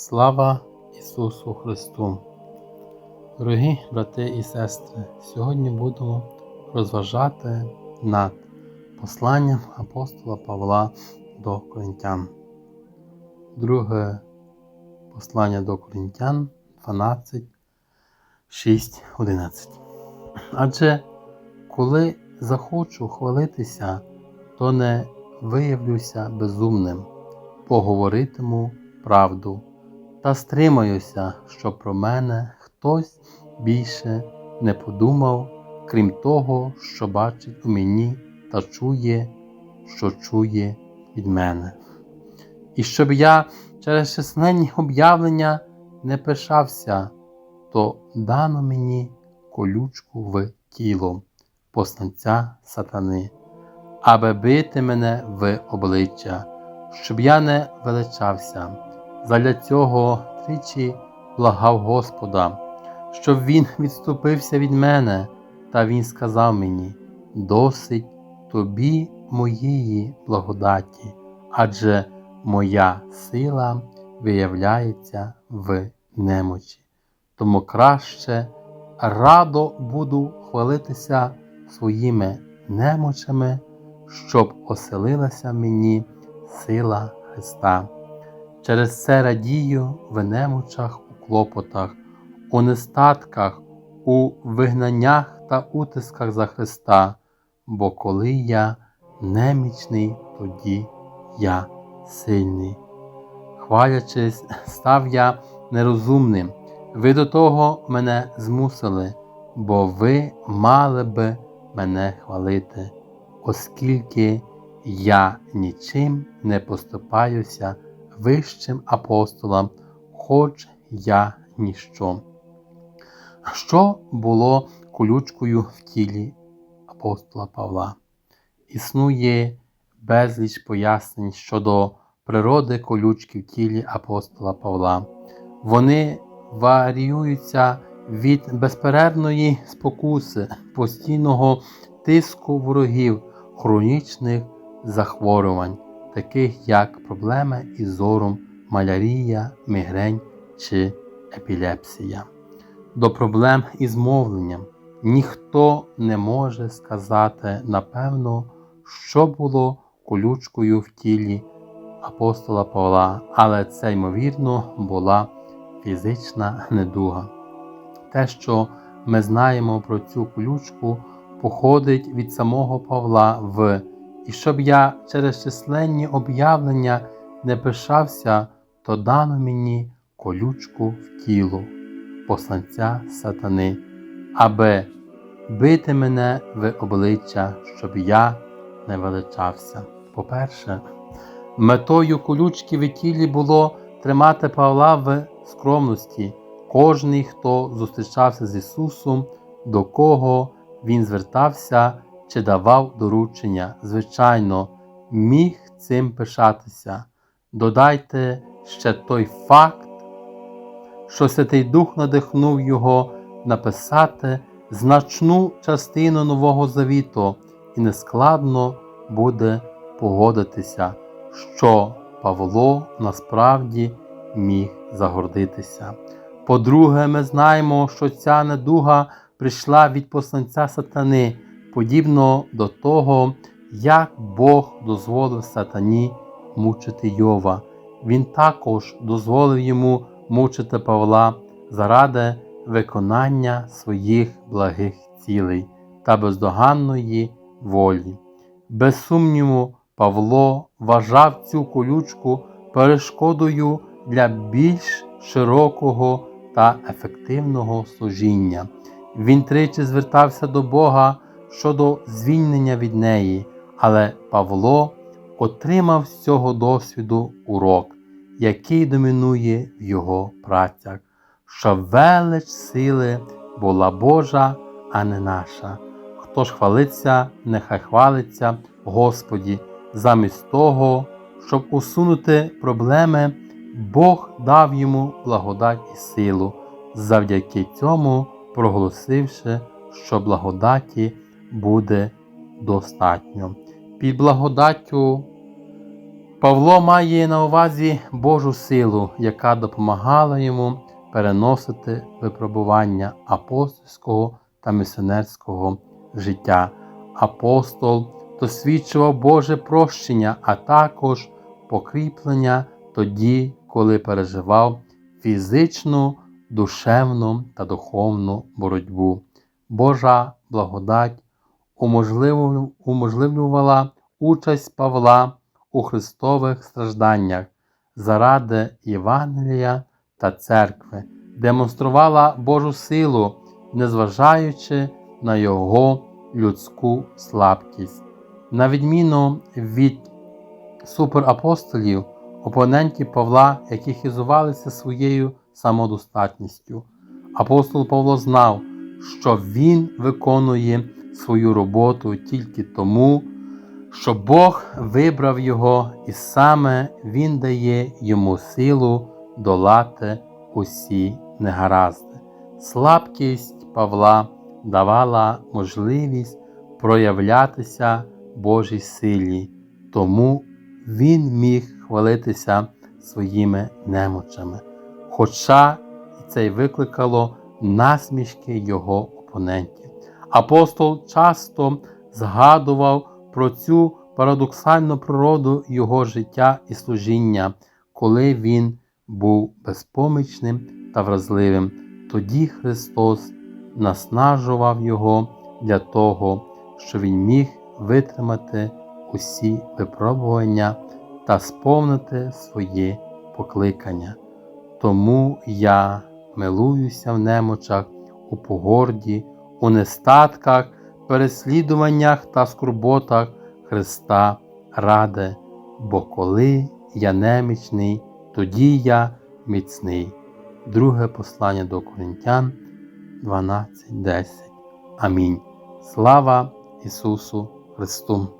Слава Ісусу Христу! Дорогі брати і сестри, сьогодні будемо розважати над посланням апостола Павла до Коринтян. Друге послання до Коринтян 12, 6, 11. Адже коли захочу хвалитися, то не виявлюся безумним, поговоритиму правду та стримаюся, щоб про мене хтось більше не подумав, крім того, що бачить у мені та чує, що чує від мене. І щоб я через численні об'явлення не пишався, то дано мені колючку в тіло, посланця сатани, аби бити мене в обличчя, щоб я не величався. Задля цього тричі благав Господа, щоб він відступився від мене, та він сказав мені: досить тобі моєї благодаті, адже моя сила виявляється в немочі. Тому краще радо буду хвалитися своїми немочами, щоб оселилася мені сила Христа. Через це радію в немочах, у клопотах, у нестатках, у вигнаннях та утисках за Христа, бо коли я немічний, тоді я сильний. Хвалячись, став я нерозумним. Ви до того мене змусили, бо ви мали би мене хвалити, оскільки я нічим не поступаюся вищим апостолам, хоч я ніщо. Що було колючкою в тілі апостола Павла? Існує безліч пояснень щодо природи колючки в тілі апостола Павла. Вони варіюються від безперервної спокуси, постійного тиску ворогів, хронічних захворювань таких як проблеми із зором, малярія, мігрень чи епілепсія. До проблем із мовленням ніхто не може сказати напевно, що було колючкою в тілі апостола Павла, але це, ймовірно, була фізична недуга. Те, що ми знаємо про цю колючку, походить від самого Павла в і щоб я через численні об'явлення не пишався, то дано мені колючку в тіло, посланця сатани, аби бити мене в обличчя, щоб я не величався. По-перше, метою колючки в тілі було тримати Павла в скромності. Кожний, хто зустрічався з Ісусом, до кого Він звертався чи давав доручення, звичайно, міг цим пишатися. Додайте ще той факт, що Святий Дух надихнув його написати значну частину Нового Завіту, і нескладно буде погодитися, що Павло насправді міг загордитися. По-друге, ми знаємо, що ця недуга прийшла від посланця сатани подібно до того, як Бог дозволив сатані мучити Йова. Він також дозволив йому мучити Павла заради виконання своїх благих цілей та бездоганної волі. Без сумніву, Павло вважав цю колючку перешкодою для більш широкого та ефективного служіння. Він тричі звертався до Бога щодо звільнення від неї, але Павло отримав з цього досвіду урок, який домінує в його працях, що велич сили була Божа, а не наша. Хто ж хвалиться, нехай хвалиться Господі, замість того, щоб усунути проблеми, Бог дав йому благодать і силу, завдяки цьому проголосивши, що благодаті буде достатньо. Під благодаттю Павло має на увазі Божу силу, яка допомагала йому переносити випробування апостольського та місіонерського життя. Апостол досвідчував Боже прощення, а також покріплення тоді, коли переживав фізичну, душевну та духовну боротьбу. Божа благодать уможливлювала участь Павла у Христових стражданнях заради Євангелія та церкви, демонструвала Божу силу, незважаючи на його людську слабкість. На відміну від суперапостолів, опонентів Павла, які хизувалися своєю самодостатністю, апостол Павло знав, що він виконує свою роботу тільки тому, що Бог вибрав його, і саме Він дає йому силу долати усі негаразди. Слабкість Павла давала можливість проявлятися Божій силі, тому він міг хвалитися своїми немочами. Хоча це й викликало насмішки його опонентів. Апостол часто згадував про цю парадоксальну природу його життя і служіння, коли він був безпомічним та вразливим. Тоді Христос наснажував його для того, щоб він міг витримати усі випробування та сповнити своє покликання. Тому я милуюся в немочах, у погорді, у нестатках, переслідуваннях та скорботах Христа ради, бо коли я немічний, тоді я міцний. Друге послання до Коринтян 12.10. Амінь. Слава Ісусу Христу!